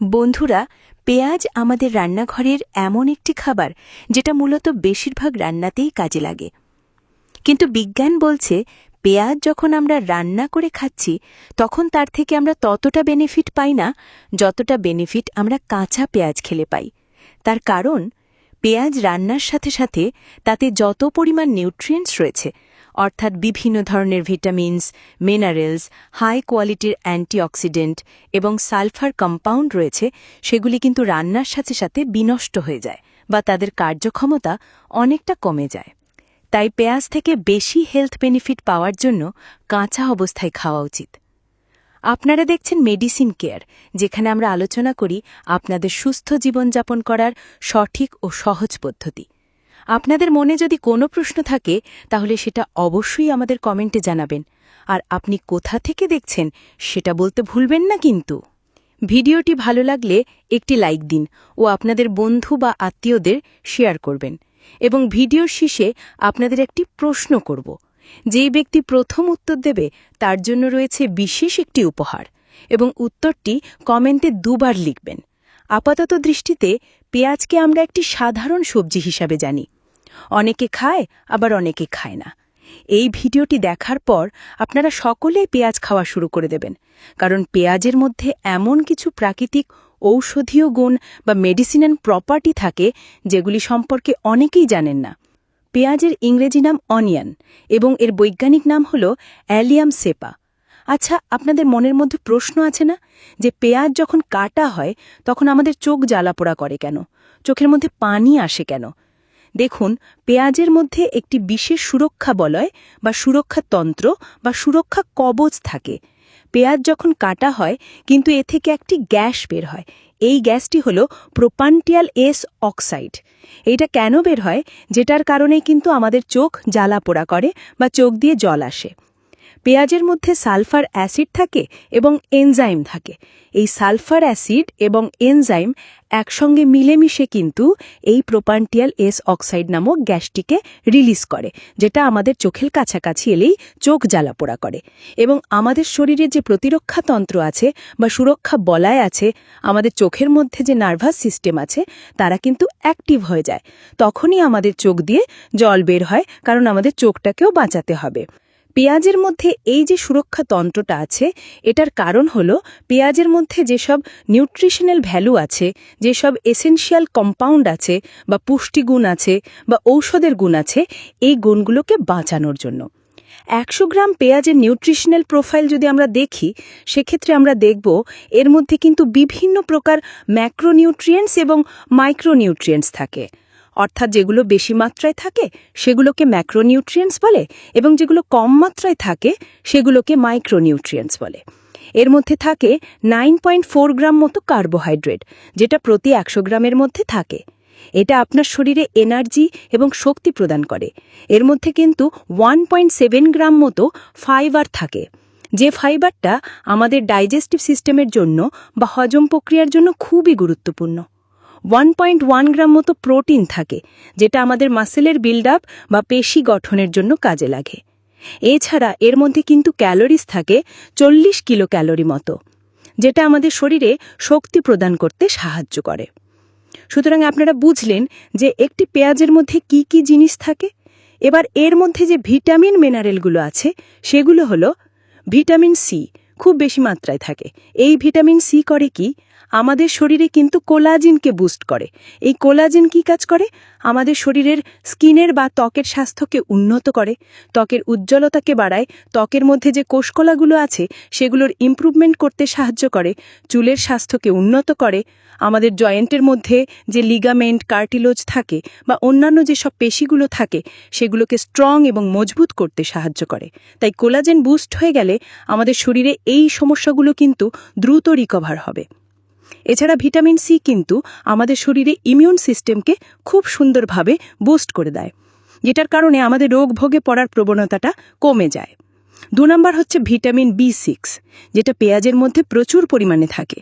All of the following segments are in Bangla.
বন্ধুরা, পেঁয়াজ আমাদের রান্নাঘরের এমন একটি খাবার যেটা মূলত বেশিরভাগ রান্নাতেই কাজে লাগে। কিন্তু বিজ্ঞান বলছে, পেঁয়াজ যখন আমরা রান্না করে খাচ্ছি, তখন তার থেকে আমরা ততটা বেনিফিট পাই না যতটা বেনিফিট আমরা কাঁচা পেঁয়াজ খেলে পাই। তার কারণ, পেঁয়াজ রান্নার সাথে সাথে তাতে যত পরিমাণ নিউট্রিয়েন্টস রয়েছে অর্থাৎ বিভিন্ন ধরনের ভিটামিনস, মিনারেলস, হাই কোয়ালিটির অ্যান্টিঅক্সিডেন্ট এবং সালফার কম্পাউন্ড রয়েছে, সেগুলি কিন্তু রান্নার সাথে সাথে বিনষ্ট হয়ে যায় বা তাদের কার্যক্ষমতা অনেকটা কমে যায়। তাই পেঁয়াজ থেকে বেশি হেলথ বেনিফিট পাওয়ার জন্য কাঁচা অবস্থায় খাওয়া উচিত। আপনারা দেখছেন মেডিসিন কেয়ার যেখানে আমরা আলোচনা করি আপনাদের সুস্থ জীবনযাপন করার সঠিক ও সহজ পদ্ধতি। আপনাদের মনে যদি কোনো প্রশ্ন থাকে, তাহলে সেটা অবশ্যই আমাদের কমেন্টে জানাবেন। আর আপনি কোথা থেকে দেখছেন, সেটা বলতে ভুলবেন না কিন্তু। ভিডিওটি ভালো লাগলে একটি লাইক দিন ও আপনাদের বন্ধু বা আত্মীয়দের শেয়ার করবেন। এবং ভিডিওর শেষে আপনাদের একটি প্রশ্ন করব। যেই ব্যক্তি প্রথম উত্তর দেবে, তার জন্য রয়েছে বিশেষ একটি উপহার। এবং উত্তরটি কমেন্টে দুবার লিখবেন। আপাতত দৃষ্টিতে পেঁয়াজকে আমরা একটি সাধারণ সবজি হিসাবে জানি। অনেকে খায়, আবার অনেকে খায় না। এই ভিডিওটি দেখার পর আপনারা সকলেই পেঁয়াজ খাওয়া শুরু করে দেবেন, কারণ পেঁয়াজের মধ্যে এমন কিছু প্রাকৃতিক ঔষধীয় গুণ বা মেডিসিনাল প্রপার্টি থাকে যেগুলি সম্পর্কে অনেকেই জানেন না। পেঁয়াজের ইংরেজি নাম অনিয়ন এবং এর বৈজ্ঞানিক নাম হল অ্যালিয়াম সেপা। আচ্ছা আপনাদের মনের মধ্যে প্রশ্ন আছে না যে পেঁয়াজ যখন কাটা হয়, তখন আমাদের চোখ জ্বালাপোড়া করে কেন? চোখের মধ্যে পানি আসে কেন? দেখুন, পেঁয়াজের মধ্যে একটি বিশেষ সুরক্ষা বলয় বা সুরক্ষা তন্ত্র বা সুরক্ষা কবচ থাকে। পেঁয়াজ যখন কাটা হয়, কিন্তু এ থেকে একটি গ্যাস বের হয়। এই গ্যাসটি হল প্রোপান্টিয়াল এস অক্সাইড। এটা কেন বের হয়? যেটার কারণে কিন্তু আমাদের চোখ জ্বালা পোড়া করে বা চোখ দিয়ে জল আসে। পেঁয়াজের মধ্যে সালফার অ্যাসিড থাকে এবং এনজাইম থাকে। এই সালফার অ্যাসিড এবং এনজাইম একসঙ্গে মিলেমিশে কিন্তু এই প্রোপান্টিয়াল এস অক্সাইড নামক গ্যাসটিকে রিলিজ করে, যেটা আমাদের চোখের কাছাকাছি এলেই চোখ জ্বালাপোড়া করে। এবং আমাদের শরীরে যে প্রতিরক্ষা তন্ত্র আছে বা সুরক্ষা বলায় আছে, আমাদের চোখের মধ্যে যে নার্ভাস সিস্টেম আছে, তারা কিন্তু অ্যাক্টিভ হয়ে যায়। তখনই আমাদের চোখ দিয়ে জল বের হয়, কারণ আমাদের চোখটাকেও বাঁচাতে হবে। পেঁয়াজের মধ্যে এই যে সুরক্ষা তন্ত্রটা আছে, এটার কারণ হল পেঁয়াজের মধ্যে যেসব নিউট্রিশনাল ভ্যালু আছে, যেসব এসেনশিয়াল কম্পাউন্ড আছে, বা পুষ্টিগুণ আছে, বা ঔষধের গুণ আছে, এই গুণগুলোকে বাঁচানোর জন্য। একশো গ্রাম পেঁয়াজের নিউট্রিশনাল প্রোফাইল যদি আমরা দেখি, সেক্ষেত্রে আমরা দেখব এর মধ্যে কিন্তু বিভিন্ন প্রকার ম্যাক্রোনিউট্রিয়েন্টস এবং মাইক্রোনিউট্রিয়েন্টস থাকে। অর্থাৎ যেগুলো বেশি মাত্রায় থাকে, সেগুলোকে ম্যাক্রোনিউট্রিয়েন্টস বলে এবং যেগুলো কম মাত্রায় থাকে, সেগুলোকে মাইক্রোনিউট্রিয়েন্টস বলে। এর মধ্যে থাকে নাইন পয়েন্ট ফোর গ্রাম মতো কার্বোহাইড্রেট, যেটা প্রতি একশো গ্রামের মধ্যে থাকে। এটা আপনার শরীরে এনার্জি এবং শক্তি প্রদান করে। এর মধ্যে কিন্তু ওয়ান পয়েন্ট সেভেন গ্রাম মতো ফাইবার থাকে। যে ফাইবারটা আমাদের ডাইজেস্টিভ সিস্টেমের জন্য বা হজম প্রক্রিয়ার জন্য খুবই গুরুত্বপূর্ণ। ওয়ান পয়েন্ট ওয়ান গ্রাম মতো প্রোটিন থাকে, যেটা আমাদের মাসেলের বিল্ড আপ বা পেশি গঠনের জন্য কাজে লাগে। এছাড়া এর মধ্যে কিন্তু ক্যালোরিজ থাকে চল্লিশ কিলো ক্যালোরি মতো, যেটা আমাদের শরীরে শক্তি প্রদান করতে সাহায্য করে। সুতরাং আপনারা বুঝলেন যে একটি পেঁয়াজের মধ্যে কি কি জিনিস থাকে। এবার এর মধ্যে যে ভিটামিন মিনারেলগুলো আছে, সেগুলো হলো ভিটামিন সি, খুব বেশি মাত্রায় থাকে। এই ভিটামিন সি করে কি? আমাদের শরীরে কিন্তু কোলাজিনকে বুস্ট করে। এই কোলাজিন কি কাজ করে? আমাদের শরীরের স্কিনের বা ত্বকের স্বাস্থ্যকে উন্নত করে, ত্বকের উজ্জ্বলতাকে বাড়ায়, ত্বকের মধ্যে যে কোষকলাগুলো আছে, সেগুলোর ইমপ্রুভমেন্ট করতে সাহায্য করে, চুলের স্বাস্থ্যকে উন্নত করে, আমাদের জয়েন্টের মধ্যে যে লিগামেন্ট কার্টিলোজ থাকে বা অন্যান্য যেসব পেশিগুলো থাকে, সেগুলোকে স্ট্রং এবং মজবুত করতে সাহায্য করে। তাই কোলাজেন বুস্ট হয়ে গেলে আমাদের শরীরে এই সমস্যাগুলো কিন্তু দ্রুত রিকভার হবে। এছাড়া ভিটামিন সি কিন্তু আমাদের শরীরে ইমিউন সিস্টেমকে খুব সুন্দরভাবে বুস্ট করে দেয়, যেটার কারণে আমাদের রোগ ভোগে পড়ার প্রবণতাটা কমে যায়। দু নম্বর হচ্ছে ভিটামিন বি সিক্স যেটা পেঁয়াজের মধ্যে প্রচুর পরিমাণে থাকে।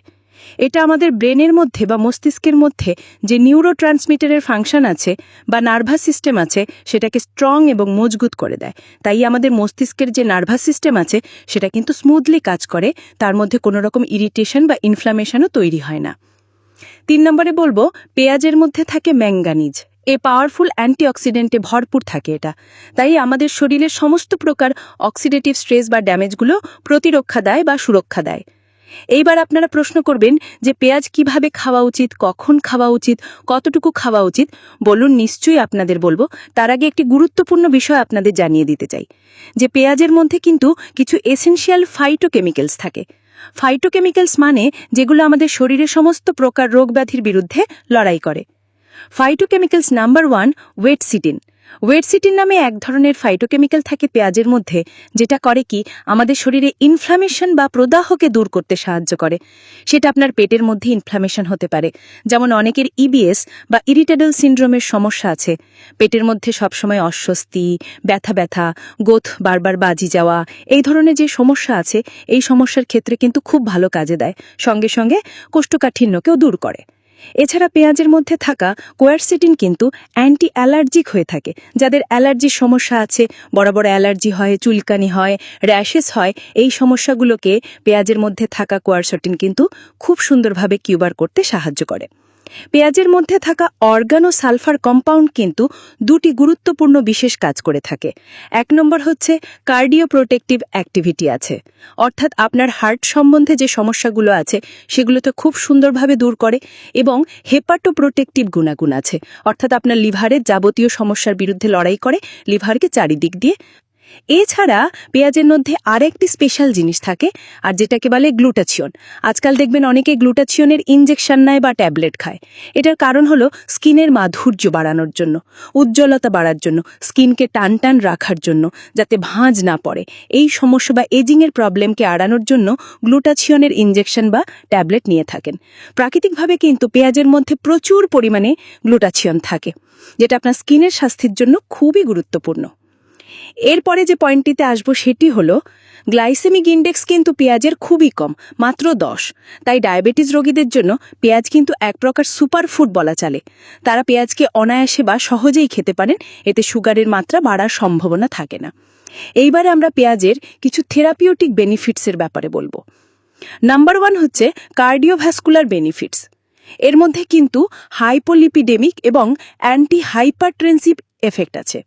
এটা আমাদের ব্রেনের মধ্যে বা মস্তিষ্কের মধ্যে যে নিউরো ট্রান্সমিটারের ফাংশন আছে বা নার্ভাস সিস্টেম আছে, সেটাকে স্ট্রং এবং মজবুত করে দেয়। তাই আমাদের মস্তিষ্কের যে নার্ভাস সিস্টেম আছে, সেটা কিন্তু স্মুথলি কাজ করে, তার মধ্যে কোনো রকম ইরিটেশন বা ইনফ্লামেশনও তৈরি হয় না। তিন নম্বরে বলব, পেঁয়াজের মধ্যে থাকে ম্যাঙ্গানিজ এ পাওয়ারফুল অ্যান্টিঅক্সিডেন্টে ভরপুর থাকে এটা। তাই আমাদের শরীরের সমস্ত প্রকার অক্সিডেটিভ স্ট্রেস বা ড্যামেজগুলো প্রতিরক্ষা দেয় বা সুরক্ষা দেয়। এইবার আপনারা প্রশ্ন করবেন যে পেঁয়াজ কীভাবে খাওয়া উচিত, কখন খাওয়া উচিত, কতটুকু খাওয়া উচিত, বলুন নিশ্চয়ই আপনাদের বলব। তার আগে একটি গুরুত্বপূর্ণ বিষয় আপনাদের জানিয়ে দিতে চাই, যে পেঁয়াজের মধ্যে কিন্তু কিছু এসেনশিয়াল ফাইটোকেমিক্যালস থাকে। ফাইটোকেমিক্যালস মানে যেগুলো আমাদের শরীরের সমস্ত প্রকার রোগ ব্যাধির বিরুদ্ধে লড়াই করে। ফাইটোকেমিক্যালস নাম্বার ওয়ান ওয়েটসিটিন ওয়েটসিটিন নামে এক ধরনের ফাইটোকেমিক্যাল থাকে পেঁয়াজের মধ্যে, যেটা করে কি, আমাদের শরীরে ইনফ্লামেশন বা প্রদাহকে দূর করতে সাহায্য করে। সেটা আপনার পেটের মধ্যে ইনফ্লামেশন হতে পারে। যেমন অনেকের ইবিএস বা ইরিটেবল সিন্ড্রোমের সমস্যা আছে। পেটের মধ্যে সবসময় অস্বস্তি, ব্যথা ব্যথা গোথ বারবার বাজি যাওয়া, এই ধরনের যে সমস্যা আছে, এই সমস্যার ক্ষেত্রে কিন্তু খুব ভালো কাজে দেয়। সঙ্গে সঙ্গে কোষ্ঠকাঠিন্যকেও দূর করে। এছাড়া পেঁয়াজের মধ্যে থাকা কোয়ারসেটিন কিন্তু অ্যান্টি অ্যালার্জিক হয়ে থাকে। যাদের অ্যালার্জির সমস্যা আছে বড় বড় অ্যালার্জি হয়, চুলকানি হয়, র্যাশেস হয়, এই সমস্যাগুলোকে পেঁয়াজের মধ্যে থাকা কোয়ারসেটিন কিন্তু খুব সুন্দরভাবে কিউবার করতে সাহায্য করে। পেঁয়াজের মধ্যে থাকা অর্গানো সালফার কম্পাউন্ড কিন্তু দুটি গুরুত্বপূর্ণ বিশেষ কাজ করে থাকে। এক নম্বর হচ্ছে কার্ডিও প্রোটেক্টিভ অ্যাক্টিভিটি আছে। অর্থাৎ আপনার হার্ট সম্বন্ধে যে সমস্যাগুলো আছে সেগুলোতে খুব সুন্দরভাবে দূর করে এবং হেপাটো প্রোটেক্টিভ গুণাগুণ আছে। অর্থাৎ আপনার লিভারের যাবতীয় সমস্যার বিরুদ্ধে লড়াই করে, লিভারকে চারিদিক দিয়ে এছাড়া পেঁয়াজের মধ্যে আরেকটি স্পেশাল জিনিস থাকে, আর যেটাকে বলে গ্লুটাচিয়ন আজকাল দেখবেন অনেকে গ্লুটাচিয়নের ইনজেকশন নেয় বা ট্যাবলেট খায়। এটার কারণ হলো স্কিনের মাধুর্য বাড়ানোর জন্য, উজ্জ্বলতা বাড়ার জন্য, স্কিনকে টান টান রাখার জন্য, যাতে ভাঁজ না পড়ে। এই সমস্যা বা এজিংয়ের প্রবলেমকে আড়ানোর জন্য গ্লুটাচিয়নের ইনজেকশন বা ট্যাবলেট নিয়ে থাকেন। প্রাকৃতিকভাবে কিন্তু পেঁয়াজের মধ্যে প্রচুর পরিমাণে গ্লুটাচিয়ন থাকে, যেটা আপনার স্কিনের স্বাস্থ্যের জন্য খুবই গুরুত্বপূর্ণ। এরপরে যে পয়েন্টটিতে আসব সেটি হলো, গ্লাইসেমিক ইন্ডেক্স কিন্তু পেঁয়াজের খুবই কম, মাত্র দশ। তাই ডায়াবেটিস রোগীদের জন্য পেঁয়াজ কিন্তু এক প্রকার সুপার ফুড বলা চলে। তারা পেঁয়াজকে অনায়াসে বা সহজেই খেতে পারেন, এতে সুগারের মাত্রা বাড়ার সম্ভাবনা থাকে না। এইবারে আমরা পেঁয়াজের কিছু থেরাপিউটিক বেনিফিটসের ব্যাপারে বলব। নাম্বার ওয়ান হচ্ছে কার্ডিওভ্যাসকুলার বেনিফিটস। এর মধ্যে কিন্তু হাইপোলিপিডেমিক এবং অ্যান্টি হাইপারট্রেন্সিভ এফেক্ট আছে।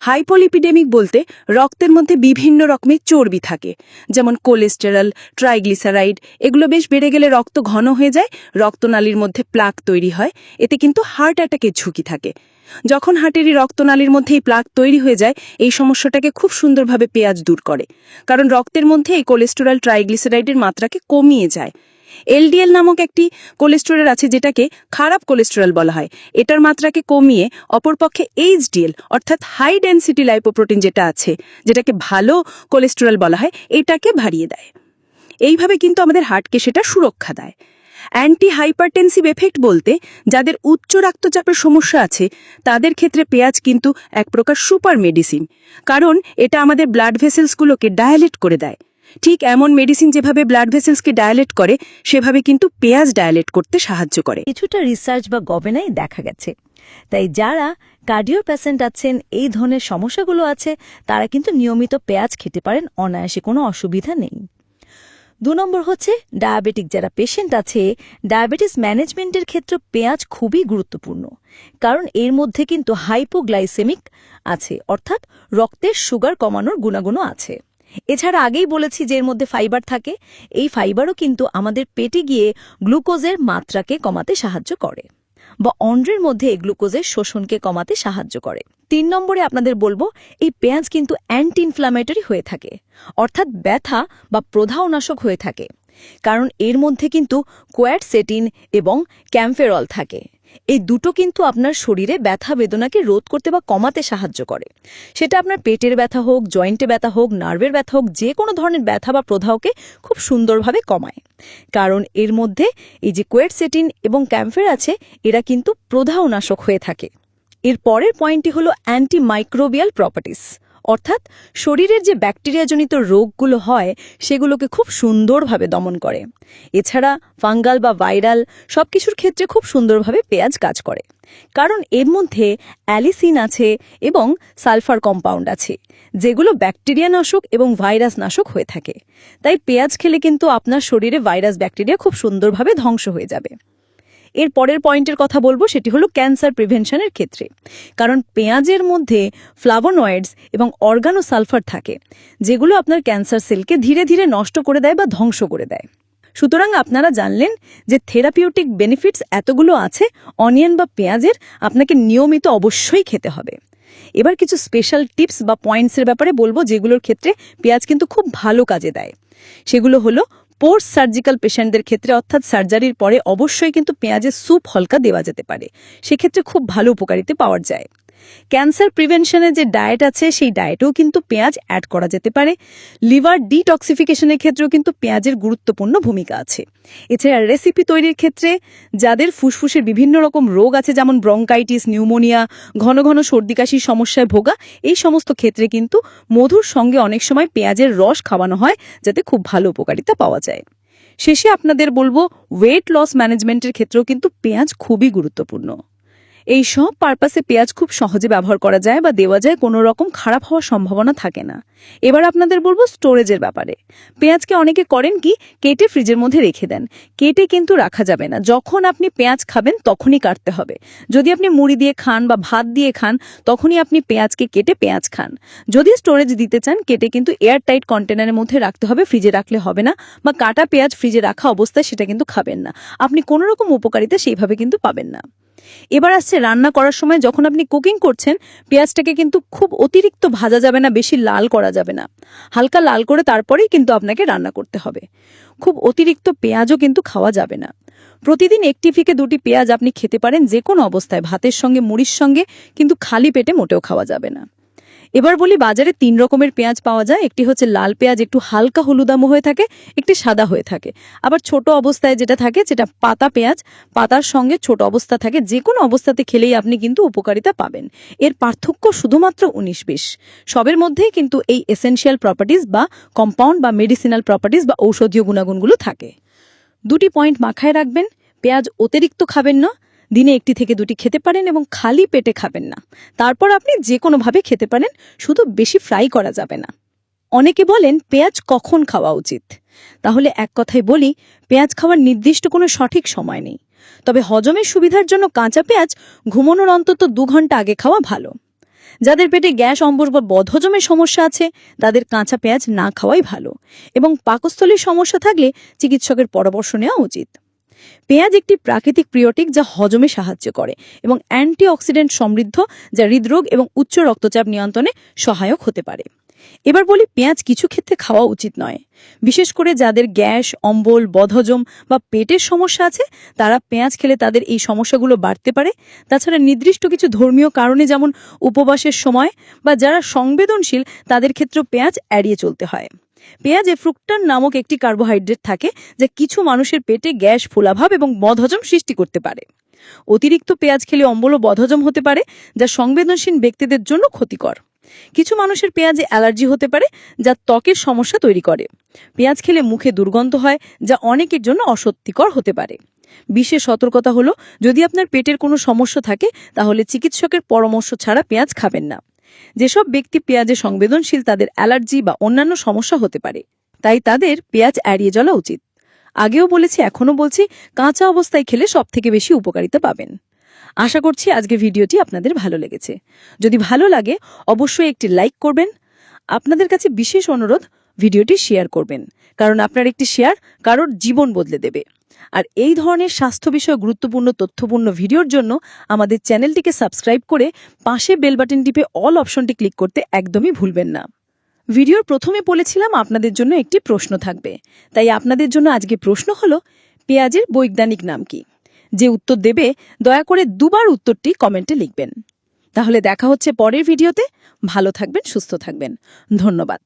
হাইপোলিপিডেমিক বলতে রক্তের মধ্যে বিভিন্ন রকমের চর্বি থাকে, যেমন কোলেস্টেরল, ট্রাইগ্লিসারাইড, এগুলো বেশ বেড়ে গেলে রক্ত ঘন হয়ে যায়, রক্তনালীর মধ্যে প্লাক তৈরি হয়, এতে কিন্তু হার্ট অ্যাটাকের ঝুঁকি থাকে। যখন হার্টেরই রক্তনালীর মধ্যে এই প্লাক তৈরি হয়ে যায়, এই সমস্যাটাকে খুব সুন্দরভাবে পেঁয়াজ দূর করে, কারণ রক্তের মধ্যে এই কোলেস্টেরল, ট্রাইগ্লিসারাইডের মাত্রাকে কমিয়ে যায়। এলডিএল নামক একটি কোলেস্টেরল আছে যেটাকে খারাপ কোলেস্টেরল বলা হয়। এটার মাত্রাকে কমিয়ে অপরপক্ষে এইচডিএল, অর্থাৎ হাই ডেন্সিটি লাইপোপ্রোটিন যেটা আছে, যেটাকে ভালো কোলেস্টেরল বলা হয়, এটাকে ভারিয়ে দেয়। এইভাবে কিন্তু আমাদের হার্টকে সেটা সুরক্ষা দেয়। অ্যান্টি হাইপারটেনসিভ এফেক্ট বলতে যাদের উচ্চ রক্তচাপের সমস্যা আছে, তাদের ক্ষেত্রে পেঁয়াজ কিন্তু এক প্রকার সুপার মেডিসিন। কারণ এটা আমাদের ব্লাড ভেসেলসগুলোকে ডায়ালেট করে দেয়। ঠিক এমন মেডিসিন যেভাবে ব্লাড ভেসেলসকে ডায়ালেট করে, সেভাবে কিন্তু পেঁয়াজ ডায়ালেট করতে সাহায্য করে। কিছুটা রিসার্চ বা গবেনায় দেখা গেছে। তাই যারা কার্ডিও প্যাসেন্ট আছেন, এই ধরনের সমস্যাগুলো আছে, তারা কিন্তু নিয়মিত পেঁয়াজ খেতে পারেন, অনায়াসে কোনো অসুবিধা নেই। দু নম্বর হচ্ছে ডায়াবেটিক যারা পেশেন্ট আছে ডায়াবেটিস ম্যানেজমেন্টের ক্ষেত্রে পেঁয়াজ খুবই গুরুত্বপূর্ণ। কারণ এর মধ্যে কিন্তু হাইপোগ্লাইসেমিক আছে, অর্থাৎ রক্তের সুগার কমানোর গুণাগুণও আছে। এছাড়া আগেই বলেছি যে এর মধ্যে ফাইবার থাকে। এই ফাইবারও কিন্তু আমাদের পেটে গিয়ে গ্লুকোজের মাত্রাকে কমাতে সাহায্য করে বা অন্ড্রের মধ্যে গ্লুকোজের শোষণকে কমাতে সাহায্য করে। তিন নম্বরে আপনাদের বলব, এই পেঁয়াজ কিন্তু অ্যান্টি ইনফ্লামেটরি হয়ে থাকে, অর্থাৎ ব্যথা বা প্রধাওনাশক হয়ে থাকে। কারণ এর মধ্যে কিন্তু কোয়াটসেটিন এবং ক্যাম্ফেরল থাকে। এই দুটো কিন্তু আপনার শরীরে ব্যথা বেদনাকে রোধ করতে বা কমাতে সাহায্য করে। সেটা আপনার পেটের ব্যথা হোক, জয়েন্টে ব্যথা হোক, নার্ভের ব্যথা হোক, যে কোনো ধরনের ব্যথা বা প্রধাওকে খুব সুন্দরভাবে কমায়। কারণ এর মধ্যে এই যে কোয়েটসেটিন এবং ক্যাম্ফের আছে, এরা কিন্তু প্রদাহনাশক হয়ে থাকে। এর পরের পয়েন্টটি হলো অ্যান্টি মাইক্রোবিয়াল প্রপার্টিস অর্থাৎ শরীরের যে ব্যাকটেরিয়াজনিত রোগগুলো হয়, সেগুলোকে খুব সুন্দরভাবে দমন করে। এছাড়া ফাঙ্গাল বা ভাইরাল সব কিছুর ক্ষেত্রে খুব সুন্দরভাবে পেঁয়াজ কাজ করে। কারণ এর মধ্যে অ্যালিসিন আছে এবং সালফার কম্পাউন্ড আছে, যেগুলো ব্যাকটেরিয়া নাশক এবং ভাইরাস নাশক হয়ে থাকে। তাই পেঁয়াজ খেলে কিন্তু আপনার শরীরে ভাইরাস ব্যাকটেরিয়া খুব সুন্দরভাবে ধ্বংস হয়ে যাবে। এর পরের পয়েন্টের কথা বলব, সেটি হলো ক্যান্সার প্রিভেনশনের ক্ষেত্রে। কারণ পেঁয়াজের মধ্যে ফ্লাভোনয়েডস এবং অর্গানোসালফার থাকে, যেগুলো আপনার ক্যান্সার সেলকে ধীরে ধীরে নষ্ট করে দেয় বা ধ্বংস করে দেয়। সুতরাং আপনারা জানলেন যে থেরাপিউটিক বেনিফিটস এতগুলো আছে, অনিয়ন বা পেঁয়াজের আপনাকে নিয়মিত অবশ্যই খেতে হবে। এবার কিছু স্পেশাল টিপস বা পয়েন্টসের ব্যাপারে বলব, যেগুলোর ক্ষেত্রে পেঁয়াজ কিন্তু খুব ভালো কাজে দেয়। সেগুলো হলো পোস্ট সার্জিক্যাল পেশেন্টদের ক্ষেত্রে অর্থাৎ সার্জারির পরে অবশ্যই কিন্তু পেঁয়াজের স্যুপ হলকা দেওয়া যেতে পারে। সেক্ষেত্রে খুব ভালো উপকারিতা পাওয়া যায়। ক্যান্সার প্রিভেনশনের যে ডায়েট আছে, সেই ডায়েটেও কিন্তু পেঁয়াজ অ্যাড করা যেতে পারে। লিভার ডিটক্সিফিকেশনের ক্ষেত্রেও কিন্তু পেঁয়াজের গুরুত্বপূর্ণ ভূমিকা আছে। এছাড়া রেসিপি তৈরির ক্ষেত্রে যাদের ফুসফুসের বিভিন্ন রকম রোগ আছে, যেমন ব্রঙ্কাইটিস, নিউমোনিয়া, ঘন ঘন সর্দি কাশির সমস্যায় ভোগা, এই সমস্ত ক্ষেত্রে কিন্তু মধুর সঙ্গে অনেক সময় পেঁয়াজের রস খাওয়ানো হয়, যাতে খুব ভালো উপকারিতা পাওয়া যায়। শেষে আপনাদের বলব ওয়েট লস ম্যানেজমেন্টের ক্ষেত্রেও কিন্তু পেঁয়াজ খুবই গুরুত্বপূর্ণ। এই সব পারপাসে পেঁয়াজ খুব সহজে ব্যবহার করা যায় বা দেওয়া যায়, কোনো রকম খারাপ হওয়ার সম্ভাবনা থাকে না। এবার আপনাদের বলব স্টোরেজের ব্যাপারে। পেঁয়াজকে অনেকে করেন কি, কেটে ফ্রিজের মধ্যে রেখে দেন। কেটে কিন্তু রাখা যাবে না। যখন আপনি পেঁয়াজ খাবেন, তখনই কাটতে হবে। যদি আপনি মুড়ি দিয়ে খান বা ভাত দিয়ে খান, তখনই আপনি পেঁয়াজকে কেটে পেঁয়াজ খান। যদি স্টোরেজ দিতে চান, কেটে কিন্তু এয়ার টাইট কন্টেনারের মধ্যে রাখতে হবে ফ্রিজে রাখলে হবে না বা কাটা পেঁয়াজ ফ্রিজে রাখা অবস্থায় সেটা কিন্তু খাবেন না। আপনি কোনো রকম উপকারিতা সেইভাবে কিন্তু পাবেন না। এবার আসছে রান্না করার সময় যখন আপনি কুকিং করছেন, পেঁয়াজটাকে কিন্তু খুব অতিরিক্ত ভাজা যাবে না, বেশি লাল করা যাবে না। হালকা লাল করে তারপরেই কিন্তু আপনাকে রান্না করতে হবে। খুব অতিরিক্ত পেঁয়াজও কিন্তু খাওয়া যাবে না। প্রতিদিন একটি ফিকে দুটি পেঁয়াজ আপনি খেতে পারেন যে কোনো অবস্থায়, ভাতের সঙ্গে, মুড়ির সঙ্গে, কিন্তু খালি পেটে মোটেও খাওয়া যাবে না। এবার বলি বাজারে তিন রকমের পেঁয়াজ পাওয়া যায়। একটি হচ্ছে লাল পেঁয়াজ, একটু হালকা হলুদামো হয়ে থাকে, একটি সাদা হয়ে থাকে। আবার ছোট অবস্থায় যেটা থাকে যেটা পাতা পেঁয়াজ। পাতার সঙ্গে ছোট অবস্থা থাকে যে কোনো অবস্থাতে খেলেই আপনি কিন্তু উপকারিতা পাবেন। এর পার্থক্য শুধুমাত্র উনিশ বিশ। সবের মধ্যেই কিন্তু এই এসেনশিয়াল প্রপার্টিজ বা কম্পাউন্ড বা মেডিসিনাল প্রপার্টিজ বা ঔষধীয় গুণাগুণগুলো থাকে। দুটি পয়েন্ট মাখায় রাখবেন। পেঁয়াজ অতিরিক্ত খাবেন না। দিনে একটি থেকে দুটি খেতে পারেন এবং খালি পেটে খাবেন না। তারপর আপনি যে কোনোভাবে খেতে পারেন, শুধু বেশি ফ্রাই করা যাবে না। অনেকে বলেন, পেঁয়াজ কখন খাওয়া উচিত? তাহলে এক কথায় বলি, পেঁয়াজ খাওয়ার নির্দিষ্ট কোনো সঠিক সময় নেই। তবে হজমের সুবিধার জন্য কাঁচা পেঁয়াজ ঘুমানোর অন্তত দু ঘণ্টা আগে খাওয়া ভালো। যাদের পেটে গ্যাস অম্বর বা বদহজমের সমস্যা আছে, তাদের কাঁচা পেঁয়াজ না খাওয়াই ভালো এবং পাকস্থলীর সমস্যা থাকলে চিকিৎসকের পরামর্শ নেওয়া উচিত। পেঁয়াজ একটি প্রাকৃতিক প্রিয়টিক যা হজমে সাহায্য করে এবং অ্যান্টিঅক্সিডেন্ট সমৃদ্ধ যা হৃদরোগ এবং উচ্চ রক্তচাপ নিয়ন্ত্রণে সহায়ক হতে পারে। এবার বলি পেঁয়াজ কিছু ক্ষেত্রে খাওয়া উচিত নয়। বিশেষ করে যাদের গ্যাস, অম্বল, বদহজম বা পেটের সমস্যা আছে, তারা পেঁয়াজ খেলে তাদের এই সমস্যাগুলো বাড়তে পারে। তাছাড়া নির্দিষ্ট কিছু ধর্মীয় কারণে যেমন উপবাসের সময় বা যারা সংবেদনশীল, তাদের ক্ষেত্রেও পেঁয়াজ এড়িয়ে চলতে হয়। পেঁয়াজে ফ্রুক্টান নামক একটি কার্বোহাইড্রেট থাকে যা কিছু মানুষের পেটে গ্যাস, ফোলাভাব এবং বদহজম সৃষ্টি করতে পারে। অতিরিক্ত পেঁয়াজ খেলে অম্বল বদহজম হতে পারে, যা সংবেদনশীল ব্যক্তিদের জন্য ক্ষতিকর। কিছু মানুষের পেঁয়াজে অ্যালার্জি হতে পারে, যা ত্বকের সমস্যা তৈরি করে। পেঁয়াজ খেলে মুখে দুর্গন্ধ হয়, যা অনেকের জন্য অসত্যিকর হতে পারে। বিশেষ সতর্কতা হলো, যদি আপনার পেটের কোনো সমস্যা থাকে, তাহলে চিকিৎসকের পরামর্শ ছাড়া পেঁয়াজ খাবেন না। যেসব ব্যক্তি পেঁয়াজে সংবেদনশীল, তাদের অ্যালার্জি বা অন্যান্য সমস্যা হতে পারে। তাই তাদের পেঁয়াজ এড়িয়ে চলা উচিত। আগেও বলেছি, এখনও বলছি, কাঁচা অবস্থায় খেলে সব থেকে বেশি উপকারিতা পাবেন। আশা করছি আজকে ভিডিওটি আপনাদের ভালো লেগেছে। যদি ভালো লাগে, অবশ্যই একটি লাইক করবেন। আপনাদের কাছে বিশেষ অনুরোধ, ভিডিওটি শেয়ার করবেন। কারণ আপনার একটি শেয়ার কারোর জীবন বদলে দেবে। আর এই ধরনের স্বাস্থ্য বিষয়ে গুরুত্বপূর্ণ, তথ্যপূর্ণ ভিডিওর জন্য আমাদের চ্যানেলটিকে সাবস্ক্রাইব করে পাশে বেল বাটন টিপে অল অপশনটি ক্লিক করতে একদমই ভুলবেন না। ভিডিওর প্রথমে বলেছিলাম আপনাদের জন্য একটি প্রশ্ন থাকবে। তাই আপনাদের জন্য আজকে প্রশ্ন হলো, পেঁয়াজের বৈজ্ঞানিক নাম কি? যে উত্তর দেবে, দয়া করে দুবার উত্তরটি কমেন্টে লিখবেন। তাহলে দেখা হচ্ছে পরের ভিডিওতে। ভালো থাকবেন, সুস্থ থাকবেন। ধন্যবাদ।